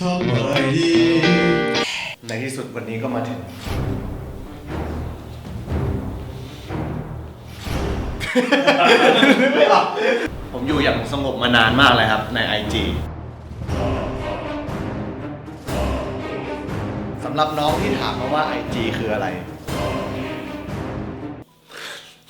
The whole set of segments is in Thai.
ทำอะไรดี ในที่สุดวันนี้ก็มาถึงไม่ออกผมอยู่อย่างสงบมานานมากเลยครับใน IG สำหรับน้องที่ถามมาว่า IG คืออะไร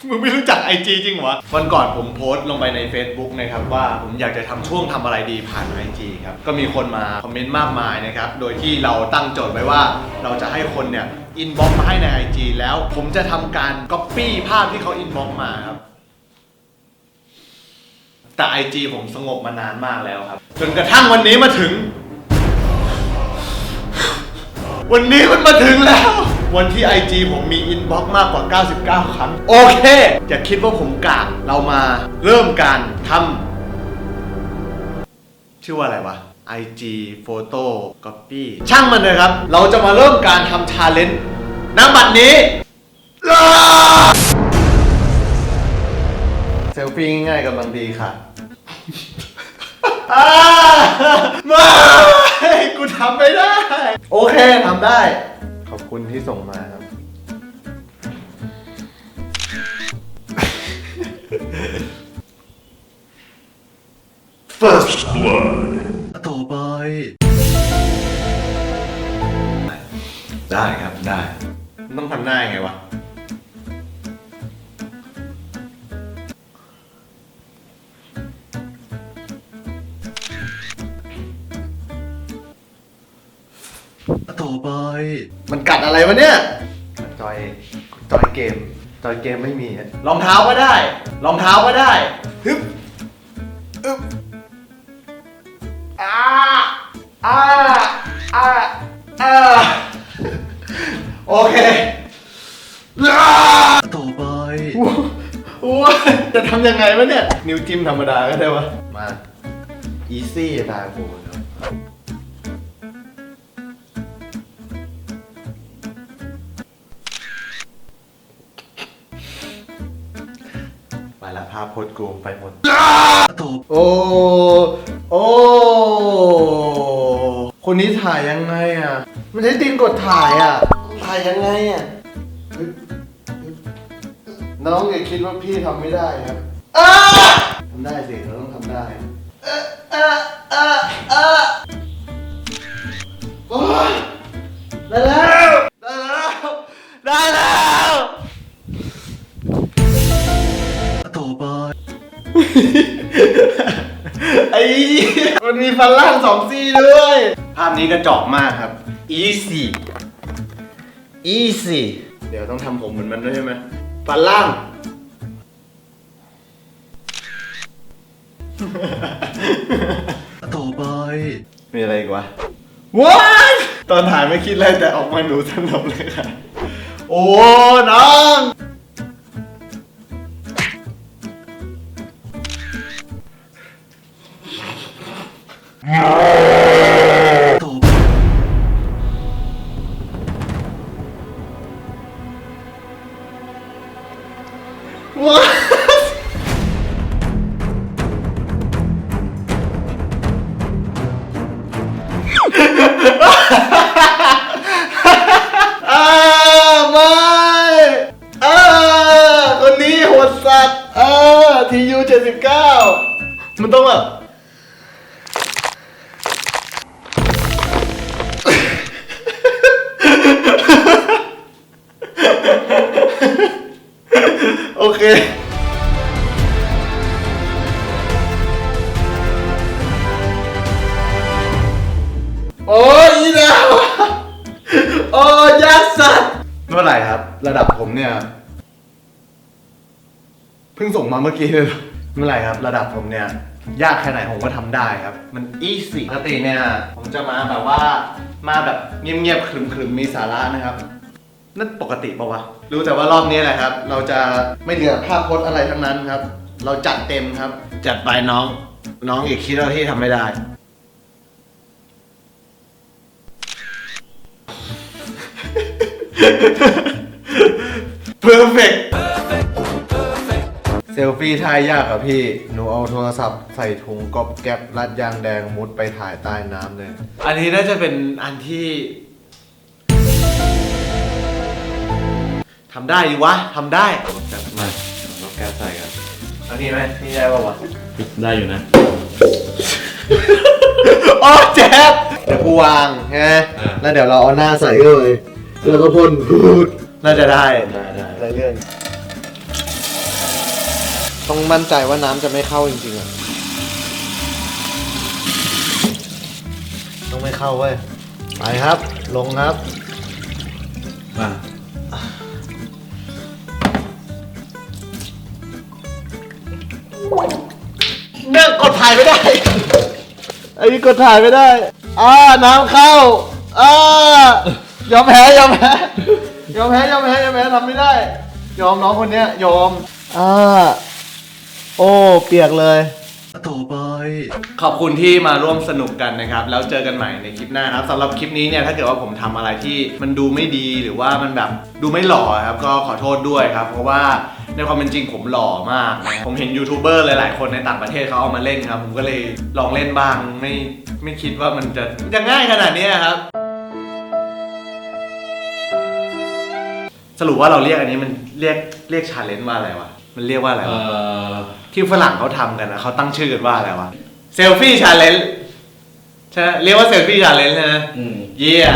มึงไม่รู้จัก IG จริงเหรอวันก่อนผมโพสต์ลงไปใน Facebook นะครับว่าผมอยากจะทำช่วงทำอะไรดีผ่าน IG ครับ ก็มีคนมาคอมเมนต์มากมายนะครับ โดยที่เราตั้งโจทย์ไว้ว่าเราจะให้คนเนี่ยอินบ็อกมาให้ใน IG แล้วผมจะทำการ Copy ภาพที่เขาอินบ็อกมาครับ แต่ IG ผมสงบมานานมากแล้วครับ จนกระทั่งวันนี้มาถึง วันนี้มันมาถึงแล้ว วันที่ IG ผมมีอินบ็อกซ์มากกว่า 99 ครั้ง โอเค อย่าคิดว่าผมกากเรามาเริ่มการทำชื่อว่าอะไรวะ IG Photo Copy ช่างมันเลยครับ เราจะมาเริ่มการทำชาเลนจ์ณบัดนี้อ้าเซลฟี่ง่ายๆกำลังดีค่ะอ่าไม่กูทำไม่ได้ โอเคทำได้ขอบ คุณที่ส่งมาครับ First blood ต่อไป ได้ครับได้ต้องทำหน้ายังไงวะ ต่อไป มันกัดอะไรวะเนี่ย จอย จอยเกม จอยเกมไม่มีอะรองเท้าก็ได้ รองเท้าก็ได้ ฮึบอึบอ้าอ้าอ้าอ้าโอเคอ้าต่อไปโอ้ยจะทำยังไงวะเนี่ย นิ้วจิ้มธรรมดาก็ได้วะ มา อีซี่ตายโละภาพโพสต์กูไปหมดโอ้โอ้คนนี้ถ่ายยังไงอะ มันใช้ตีนกดถ่ายอะ ถ่ายยังไงอะฮึบฮึบน้องอย่าคิดว่าพี่ทำไม่ได้ครับอ้าทำได้สิเราต้องทำได้เอะเอะเอะเอะโอ้ยได้แล้ว ฟันล่างสองซี่ด้วย ภาพนี้กระจอกมากครับ easy easy เดี๋ยวต้องทำผมเหมือนมันด้วยใช่ไหมฟันล่าง ต่อไป มีอะไรอีกวะ What ตอนถ่ายไม่คิดอะไรแต่ออกมาหนูสนุกเลยค่ะ โอ้ น้อง อ้าไม่อ้าคนนี้โหดสัตว์อ้าทียูเจ็ดสิบเก้ามันต้องแบบ โอ้ยอีดาวโอ้ยยากสัตว์เมื่อไหร่ครับ ระดับผมเนี่ย เพิ่งส่งมาเมื่อกี้เลยเมื่อไหร่ครับ ระดับผมเนี่ย ยากแค่ไหนผมก็ทำได้ครับ มันอีสิปกติเนี่ย ผมจะมาแบบว่ามาแบบเงียบๆขรึมๆมีสาระนะครับ นั่นปกติปะวะ รู้แต่ว่ารอบนี้แหละครับ เราจะไม่เหลือภาพพจน์อะไรทั้งนั้นครับ เราจัดเต็มครับ จัดไปน้อง น้องอีกคิดว่าที่ทำไม่ได้ เพอร์เฟกเซลฟี่ท่ายากอะพี่ หนูเอาโทรศัพท์ใส่ถุงก๊อบแก๊บรัดยางแดงมุดไปถ่ายใต้น้ำเลย อันนี้น่าจะเป็นอันที่ ทำได้ดิวะทำได้จัดมาเราแก้ใส่กันอันนี้ไหมนี่ได้ป่าวะได้อยู่นะโอ้เจ็บเดี๋ยวกูวางใช่ไหมอ่าแล้วเดี๋ยวเราเอาหน้าใส่เข้าไปแล้วก็พ่นพูดน่าจะได้ได้ได้ได้เรื่องต้องมั่นใจว่าน้ำจะไม่เข้าจริงๆอะต้องไม่เข้าเว้ยไปครับ ลงครับมา เนี่ยกดถ่ายไม่ได้ไอ้นี่กดถ่ายไม่ได้อ่าน้ำเข้าอ่ายอมแพ้ยอมแพ้ยอมแพ้ยอมแพ้ยอมแพ้ทำไม่ได้ ยอมน้องคนเนี้ยยอมอ่าโอ้เปียกเลยต่อไป ขอบคุณที่มาร่วมสนุกกันนะครับ แล้วเจอกันใหม่ในคลิปหน้าครับสำหรับคลิปนี้เนี่ยถ้าเกิดว่าผมทำอะไรที่มันดูไม่ดีหรือว่ามันแบบดูไม่หล่อครับ ก็ขอโทษด้วยครับ เพราะว่า ในความเป็นจริงผมหล่อมากนะผมเห็นยูทูบเบอร์หลาย ๆ คนในต่างประเทศเขาเอามาเล่นครับ ผมก็เลยลองเล่นบ้างไม่ไม่คิดว่ามันจะจะง่ายขนาดนี้ครับ สรุปว่าเราเรียกอันนี้มันเรียกเรียกชาเลนจ์ว่าอะไรวะมันเรียกว่าอะไรเอ่วะอที่ฝรั่งเขาทำกันนะเขาตั้งชื่อกันว่าอะไรวะเซลฟี่ชาเลนจ์ใช่ไหมเรียกว่าเซลฟี่ชาเลนจ์ใช่ไหมอืม เยี่ย